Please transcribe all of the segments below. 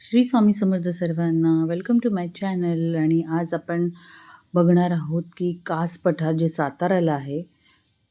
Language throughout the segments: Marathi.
श्री स्वामी समर्थ सर्वांना वेलकम टू माय चॅनल आणि आज आपण बघणार आहोत की कास पठार जे साताऱ्याला आहे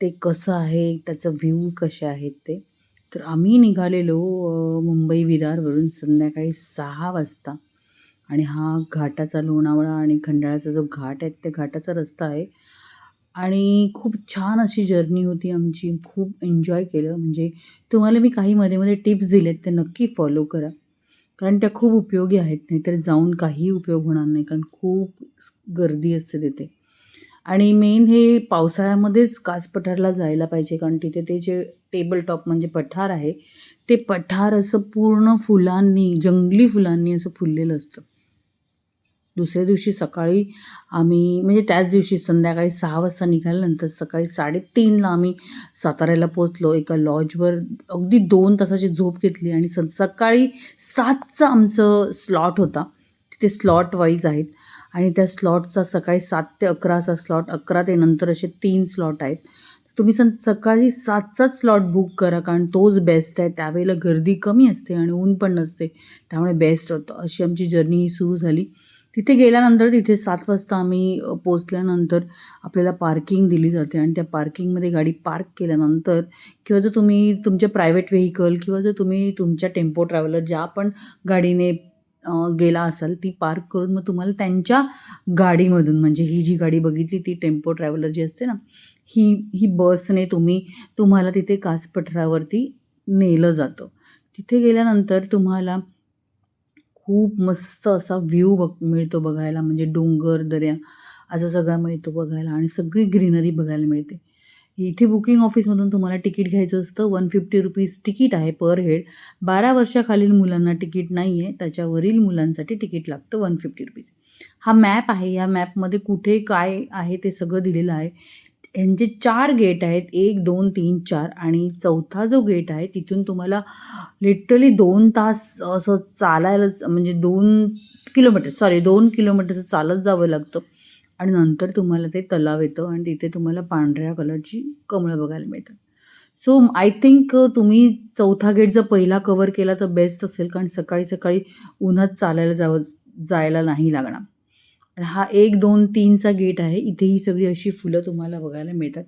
ते कसं आहे त्याचं व्ह्यू कसे आहेत ते. तर आम्ही निघालेलो मुंबई विरारवरून संध्याकाळी सहा वाजता. आणि हा घाटाचा लोणावळा आणि खंडाळ्याचा जो घाट आहे त्या घाटाचा रस्ता आहे. आणि खूप छान अशी जर्नी होती आमची. खूप एन्जॉय केलं. म्हणजे तुम्हाला मी काही मध्ये मध्ये टिप्स दिलेत ते नक्की फॉलो करा. कारण त्या खूप उपयोगी आहेत नाहीतर जाऊन काही उपयोग होणार नाही कारण खूप गर्दी असते तिथे. आणि मेन हे पावसाळ्यामध्येच कास पठारला जायला पाहिजे कारण तिथे ते जे टेबल टॉप म्हणजे पठार आहे ते पठार असं पूर्ण फुलांनी जंगली फुलांनी असं फुललेलं असतं. दुसऱ्या दिवशी सकाळी आम्ही म्हणजे त्याच दिवशी संध्याकाळी सहा वाजता निघाल्यानंतर सकाळी साडेतीनला आम्ही साताऱ्याला पोचलो एका लॉजवर अगदी दोन तासाची झोप घेतली आणि स सकाळी सातचा आमचं स्लॉट होता. तिथे स्लॉट वाईज आहेत आणि त्या स्लॉटचा सकाळी सात ते अकराचा स्लॉट अकरा ते नंतर असे तीन स्लॉट आहेत. तुम्ही सं सकाळी सातचाच स्लॉट बुक करा कारण तोच बेस्ट आहे. त्यावेळेला गर्दी कमी असते आणि ऊन पण नसते. त्यामुळे बेस्ट होतं. अशी आमची जर्नी ही सुरू झाली. तिथे गेल्यानंतर तिथे सात वाजता आम्ही पोचल्यानंतर आपल्याला पार्किंग दिली जाते आणि त्या पार्किंगमध्ये गाडी पार्क केल्यानंतर किंवा जर तुम्ही तुमच्या प्रायव्हेट व्हेकल किंवा जर तुम्ही तुमच्या टेम्पो ट्रॅव्हलर ज्या पण गाडीने गेला असाल ती पार्क करून मग तुम्हाला त्यांच्या गाडीमधून म्हणजे ही जी गाडी बघितली ती टेम्पो ट्रॅव्हलर जी असते ना ही ही बसने तुम्ही तुम्हाला तिथे कास पठारावरती नेलं जातं. तिथे गेल्यानंतर तुम्हाला खूप मस्त असा व्ह्यू बघ मिळतो बघायला. म्हणजे डोंगर दऱ्या असं सगळं मिळतो बघायला आणि सगळी ग्रीनरी बघायला मिळते. इथे बुकिंग ऑफिसमधून तुम्हाला तिकीट घ्यायचं असतं. वन फिफ्टी रुपीज तिकीट आहे पर हेड. बारा वर्षाखालील मुलांना तिकीट नाही आहे त्याच्यावरील मुलांसाठी तिकीट लागतं वन फिफ्टी रुपीज. हा मॅप आहे. या मॅपमध्ये कुठे काय आहे ते सगळं दिलेलं आहे. ह्यांचे चार गेट आहेत एक दोन तीन चार आणि चौथा जो गेट आहे तिथून तुम्हाला लिटरली दोन तास असं चालायलाच म्हणजे दोन किलोमीटर सॉरी दोन किलोमीटरचं चालत जावं लागतं. आणि नंतर तुम्हाला ते तलाव येतं आणि तिथे तुम्हाला पांढऱ्या कलरची कमळं बघायला मिळतात. सो आय थिंक तुम्ही चौथा गेट जर पहिला कवर केला तर बेस्ट असेल कारण सकाळी सकाळी उन्हात चालायला जावं जायला नाही लागणार. आणि हा एक दोन तीनचा गेट आहे. इथे ही सगळी अशी फुलं तुम्हाला बघायला मिळतात.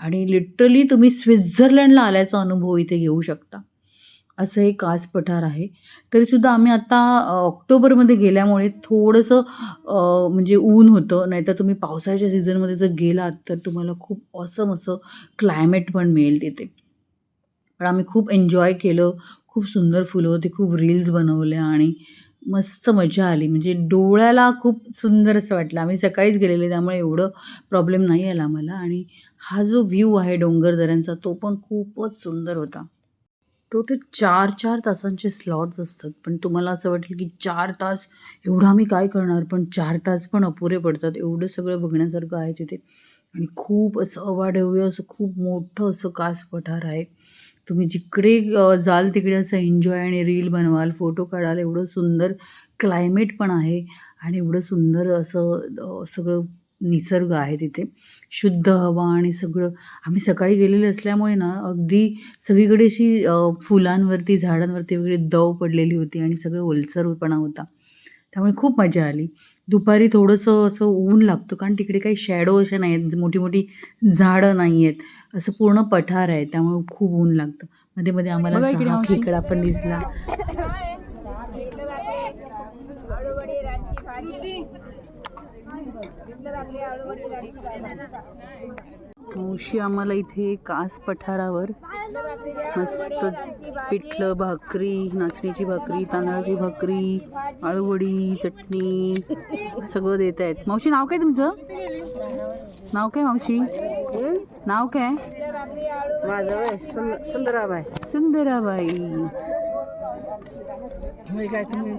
आणि लिटरली तुम्ही स्वित्झर्लंडला आल्याचा अनुभव इथे घेऊ शकता. असं हे कास पठार आहे. तरीसुद्धा आम्ही आता ऑक्टोबरमध्ये गेल्यामुळे थोडंसं म्हणजे ऊन होतं. नाहीतर तुम्ही पावसाळ्याच्या सीझनमध्ये जर गेलात तर तुम्हाला खूप ऑसम असं क्लायमेट पण मिळेल तिथे. पण आम्ही खूप एन्जॉय केलं. खूप सुंदर फुलं होती. खूप रील्स बनवल्या आणि मस्त मजा आली. म्हणजे डोळ्याला खूप सुंदर असं वाटलं. आम्ही सकाळीच गेलेले त्यामुळे एवढं प्रॉब्लेम नाही आला आम्हाला. आणि हा जो व्ह्यू आहे डोंगरदऱ्यांचा तो पण खूपच सुंदर होता. टोटल चार चार तासांचे स्लॉट्स असतात. पण तुम्हाला असं वाटेल की चार तास एवढं आम्ही काय करणार? पण चार तास पण अपुरे पडतात. एवढं सगळं बघण्यासारखं आहे तिथे. आणि खूप असं अवाढव्य असं खूप मोठं असं कास पठार आहे. तुम्ही जिकडे जाल तिकडे असं एन्जॉय आणि रील बनवाल फोटो काढाल एवढं सुंदर क्लायमेट पण आहे आणि एवढं सुंदर असं सगळं निसर्ग आहे तिथे. शुद्ध हवा आणि सगळं आम्ही सकाळी गेलेले असल्यामुळे ना अगदी सगळीकडे अशी फुलांवरती झाडांवरती वगैरे दव पडलेली होती आणि सगळं ओलसरपणा होता. त्यामुळे खूप मजा आली. दुपारी थोडंसं असं ऊन लागतं कारण तिकडे काही शॅडो असे नाही आहेत मोठी मोठी झाडं नाही आहेत असं पूर्ण पठार आहे त्यामुळे खूप ऊन लागतं. मध्ये मध्ये आम्हाला. खेकडा पण दिसला. मावशी आम्हाला इथे कास पठारावर मस्त पिठलं भाकरी नाचणीची भाकरी तांदळाची भाकरी आळूवडी चटणी सगळं देत आहेत. मावशी नाव काय तुमचं? नाव काय मावशी? नाव काय? माझं सुंदराबाई. सुंदराबाई. काय तुम्ही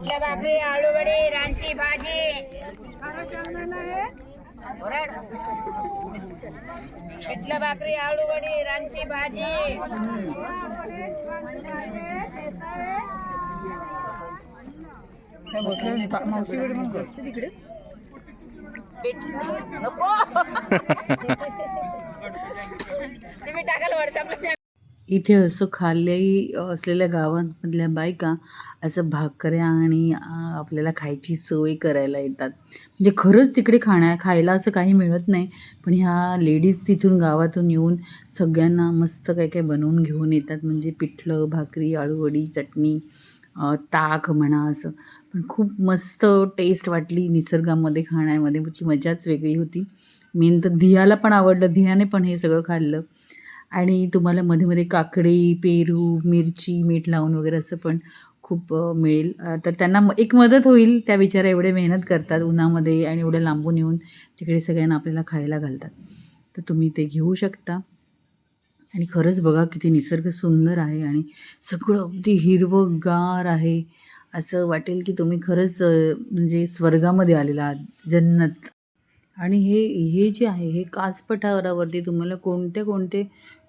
कुठं आम्हाला पिठलं भाकरी आळूवडी रानची भाजी. ओरड. पिठलं भाकरी आळूवडी रांची भाजी. मावशीकडे मग बसते तिकडे नको. तुम्ही टाकाल व्हॉट्सअपला इथे असं खाली असलेल्या गावांमधल्या बायका असं भाकऱ्या आणि आपल्याला खायची सवय करायला येतात. म्हणजे खरंच तिकडे खाण्या खायला असं काही मिळत नाही पण ह्या लेडीज तिथून गावातून येऊन सगळ्यांना मस्त काय काय बनवून घेऊन येतात. म्हणजे पिठलं भाकरी आळूवडी चटणी ताक म्हणा असं. पण खूप मस्त टेस्ट वाटली निसर्गामध्ये खाण्यामध्ये. त्याची मजाच वेगळी होती. मेन तर धियाला पण आवडलं. धियाने पण हे सगळं खाल्लं. आणि तुम्हाला मध्ये मध्ये काकडी पेरू मिरची मीठ लावून वगैरे असं पण खूप मिळेल. तर त्यांना म- एक मदत होईल. त्या बिचारा एवढे मेहनत करतात उन्हामध्ये आणि एवढ्या लांबून येऊन तिकडे सगळ्यांना आपल्याला खायला घालतात. तर तुम्ही ते घेऊ शकता. आणि खरंच बघा किती निसर्ग सुंदर आहे आणि सगळं अगदी हिरवंगार आहे. असं वाटेल की तुम्ही खरंच म्हणजे स्वर्गामध्ये आलेला आहात. जन्नत. आणि हे हे जे आहे हे काचपठारावरती तुम्हाला कोणते कोणते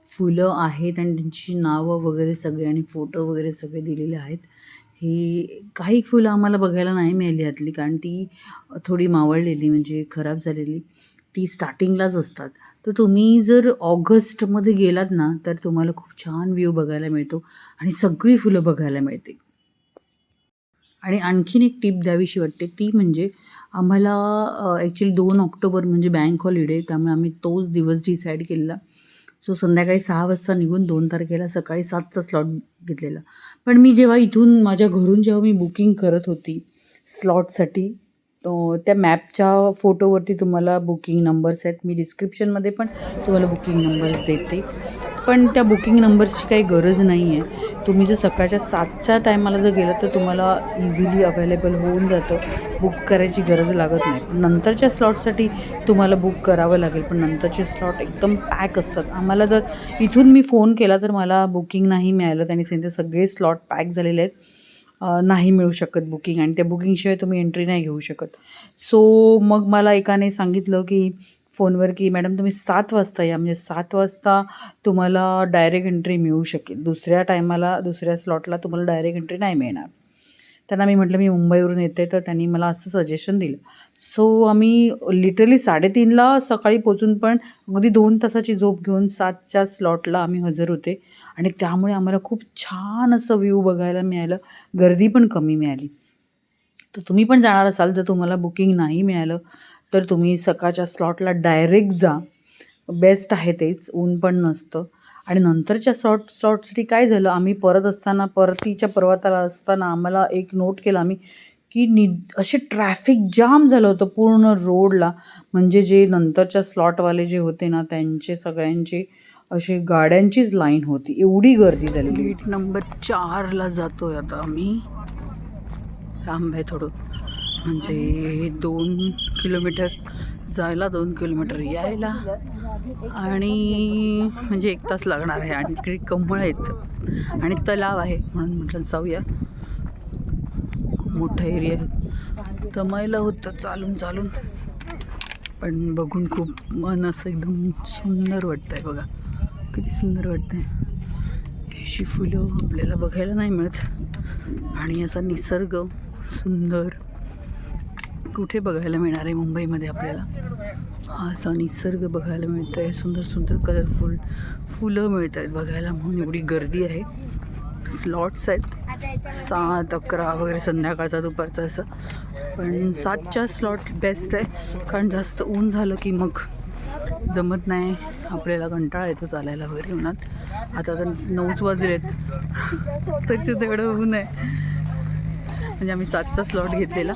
फुलं आहेत आणि त्यांची नावं वगैरे सगळे आणि फोटो वगैरे सगळे दिलेले आहेत ही काही फुलं आम्हाला बघायला नाही मिळाली यातली कारण ती थोडी मावळलेली म्हणजे खराब झालेली. ती स्टार्टिंगलाच असतात. तर तुम्ही जर ऑगस्टमध्ये गेलात ना तर तुम्हाला खूप छान व्ह्यू बघायला मिळतो आणि सगळी फुलं बघायला मिळते आणि आणखीन एक टीप द्यावीशी वाटते ती म्हणजे आम्हाला ॲक्च्युली दोन ऑक्टोबर म्हणजे बँक हॉलिडे त्यामुळे आम्ही तोच दिवस डिसाईड केलेला. सो संध्याकाळी सहा वाजता निघून दोन तारखेला सकाळी सातचा स्लॉट घेतलेला. पण मी जेव्हा इथून माझ्या घरून जेव्हा मी बुकिंग करत होती स्लॉटसाठी त्या मॅपच्या फोटोवरती तुम्हाला बुकिंग नंबर्स आहेत. मी डिस्क्रिप्शनमध्ये पण तुम्हाला बुकिंग नंबर्स देते. पण त्या बुकिंग नंबर्सची काही गरज नाही आहे तुम्ही जर सकाळच्या सातच्या टायमाला जर गेलं तर तुम्हाला इझिली अवेलेबल होऊन जातं. बुक करायची गरज लागत नाही. नंतरच्या स्लॉटसाठी तुम्हाला बुक करावं लागेल पण नंतरचे स्लॉट एकदम पॅक असतात. आम्हाला जर इथून मी फोन केला तर मला बुकिंग नाही मिळालं. त्यांनी सांगितलं सगळे स्लॉट पॅक झालेले आहेत. नाही मिळू शकत बुकिंग आणि त्या बुकिंगशिवाय तुम्ही एंट्री नाही घेऊ शकत. सो मग मला एकाने सांगितलं की फोनवर की मॅडम तुम्ही सात वाजता या. म्हणजे सात वाजता तुम्हाला डायरेक्ट एंट्री मिळू शकेल. दुसऱ्या टायमाला दुसऱ्या स्लॉटला तुम्हाला डायरेक्ट एंट्री नाही मिळणार. त्यांना मी म्हटलं मी मुंबईवरून येते. तर त्यांनी मला असं सजेशन दिलं. सो आम्ही लिटरली साडेतीनला सकाळी पोचून पण अगदी दोन तासाची झोप घेऊन सातच्या स्लॉटला आम्ही हजर होते. आणि त्यामुळे आम्हाला खूप छान असं व्ह्यू बघायला मिळालं. गर्दी पण कमी मिळाली. तर तुम्ही पण जाणार असाल जर तुम्हाला बुकिंग नाही मिळालं तर तुम्ही सकाळच्या स्लॉटला डायरेक्ट जा. बेस्ट आहे तेच ऊन पण नसतं. आणि नंतरच्या स्लॉट स्लॉटसाठी काय झालं आम्ही परत असताना परतीच्या पर्वताला असताना आम्हाला एक नोट केला आम्ही की नि असे ट्रॅफिक जाम झालं होतं पूर्ण रोडला म्हणजे जे नंतरच्या स्लॉटवाले जे होते ना त्यांचे सगळ्यांचे अशी गाड्यांचीच लाईन होती. एवढी गर्दी झाली गेट नंबर चारला जातोय आता आम्ही. लांब आहे थोडं. म्हणजे दोन किलोमीटर जायला दोन किलोमीटर यायला. आणि म्हणजे एक तास लागणार आहे आणि तिकडे कमळ आहेत. आणि तलाव आहे म्हणून म्हटलं जाऊया. खूप मोठा एरिया आहे. तमायला होतं चालून चालून. पण बघून खूप मन असं एकदम सुंदर वाटतं आहे बघा. किती सुंदर वाटतं आहे अशी फुलं आपल्याला बघायला नाही मिळत. आणि असा निसर्ग सुंदर. कुठे बघायला मिळणार आहे मुंबईमध्ये आपल्याला? हा असा निसर्ग बघायला मिळतो आहे सुंदर सुंदर कलरफुल फुलं मिळत आहेत बघायला म्हणून एवढी गर्दी आहे. स्लॉट्स आहेत. सात अकरा वगैरे संध्याकाळचा दुपारचा असं. पण सातच्या स्लॉट बेस्ट आहे. कारण जास्त ऊन झालं की मग जमत नाही. आपल्याला कंटाळा येतो चालायला वगैरे उन्हात. आता तर नऊच वाजलेत. तरी सुद्धा एवढं ऊन आहे. म्हणजे आम्ही सातचा स्लॉट घेतलेला.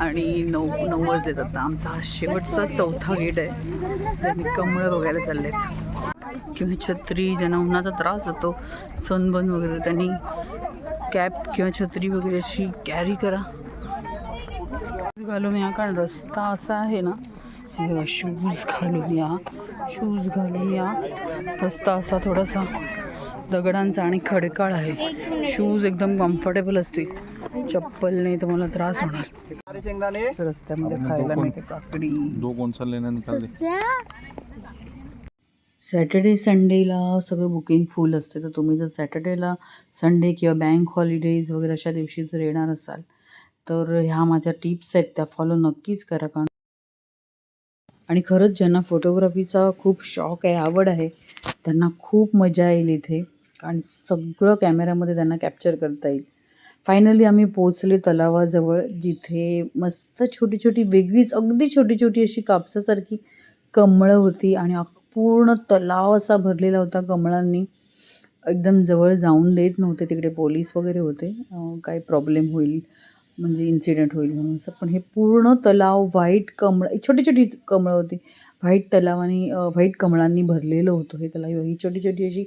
आणि नऊ नऊ देतात आता. आमचा हा शेवटचा चौथा गेट आहे. तर मी कमळं बघायला चालले आहेत किंवा छत्री ज्यांना उन्हाचा त्रास होतो. सनबर्न वगैरे त्यांनी कॅप किंवा छत्री वगैरे अशी कॅरी करा. घालून या कारण रस्ता असा आहे ना. शूज घालून या. शूज घालून या. रस्ता असा थोडासा. दगडांचा आणि खडकाळ आहे. शूज एकदम कम्फर्टेबल असतील. चप्पलने तर मला त्रास होणार. रस्त्यामध्ये खायला मिळते काकडी. सॅटर्डे संडेला सगळं बुकिंग फुल असते. तर तुम्ही जर सॅटर्डेला संडे किंवा बँक हॉलिडेज वगैरे अशा दिवशी जर येणार असाल तर ह्या माझ्या टिप्स आहेत. त्या फॉलो नक्कीच करा. कारण आणि खरंच ज्यांना फोटोग्राफीचा खूप शॉक आहे आवड आहे त्यांना खूप मजा येईल इथे. कारण सगळं कॅमेऱ्यामध्ये त्यांना कॅप्चर करता येईल. फायनली आम्ही पोचले तलावाजवळ जिथे मस्त छोटी छोटी वेगळीच अगदी छोटी छोटी अशी कापसासारखी कमळं होती आणि पूर्ण तलाव असा भरलेला होता कमळांनी. एकदम जवळ जाऊन देत नव्हते तिकडे पोलीस वगैरे होते. काही काय प्रॉब्लेम होईल. म्हणजे इन्सिडेंट होईल म्हणून असं. पण हे पूर्ण तलाव व्हाईट कमळ छोटी छोटी कमळं होती. व्हाईट तलावानी व्हाईट कमळांनी भरलेलं होतं हे तलाव. ही छोटी छोटी अशी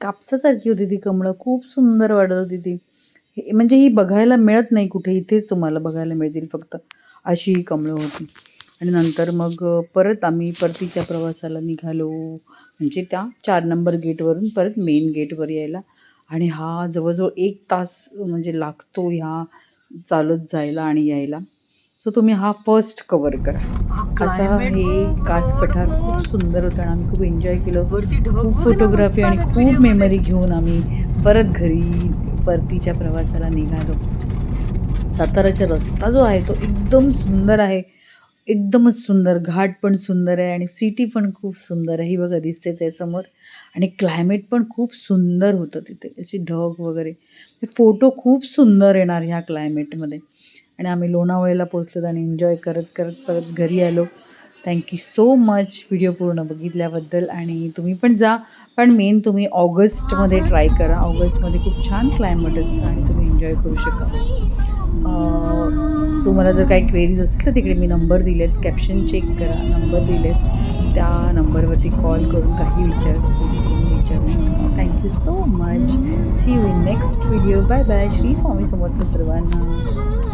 कापसासारखी होती ती कमळं. खूप सुंदर वाटत होती ती. हे म्हणजे ही बघायला मिळत नाही कुठे. इथेच तुम्हाला बघायला मिळतील फक्त अशी ही कमळं होती. आणि नंतर मग परत आम्ही परतीच्या प्रवासाला निघालो. म्हणजे त्या चार नंबर गेटवरून परत मेन गेटवर यायला. आणि हा जवळजवळ एक तास म्हणजे लागतो ह्या चालत जायला आणि यायला. सो तुम्ही हा फर्स्ट कवर करा. असा हे कास पठार खूप सुंदर होतं आणि आम्ही खूप एन्जॉय केलं. खूप फोटोग्राफी आणि खूप मेमरी घेऊन आम्ही परत घरी परतीच्या प्रवासाला निघालो. साताराचा रस्ता जो आहे तो एकदम सुंदर आहे. एकदमच सुंदर घाट पण सुंदर आहे आणि सिटी पण खूप सुंदर आहे. ही बघा दिसतेच आहे समोर. आणि क्लायमेट पण खूप सुंदर होतं तिथे. अशी ढग वगैरे. फोटो खूप सुंदर येणार ह्या क्लायमेटमध्ये आणि आम्ही लोणावळ्याला पोचलो आणि एन्जॉय करत करत परत घरी आलो. थँक्यू सो मच व्हिडिओ पूर्ण बघितल्याबद्दल. आणि तुम्ही पण जा. पण मेन तुम्ही ऑगस्टमध्ये ट्राय करा. ऑगस्टमध्ये खूप छान क्लायमेट असतं आणि तुम्ही एन्जॉय करू शकाल. तुम्हाला जर काही क्वेरीज असतील तर तिकडे मी नंबर दिलेत. कॅप्शन चेक करा. नंबर दिलेत. त्या नंबरवरती कॉल करून काही विचार विचारू शकता. Thank you so much see you in next video bye bye Shri Swami Samarth सर्वांना.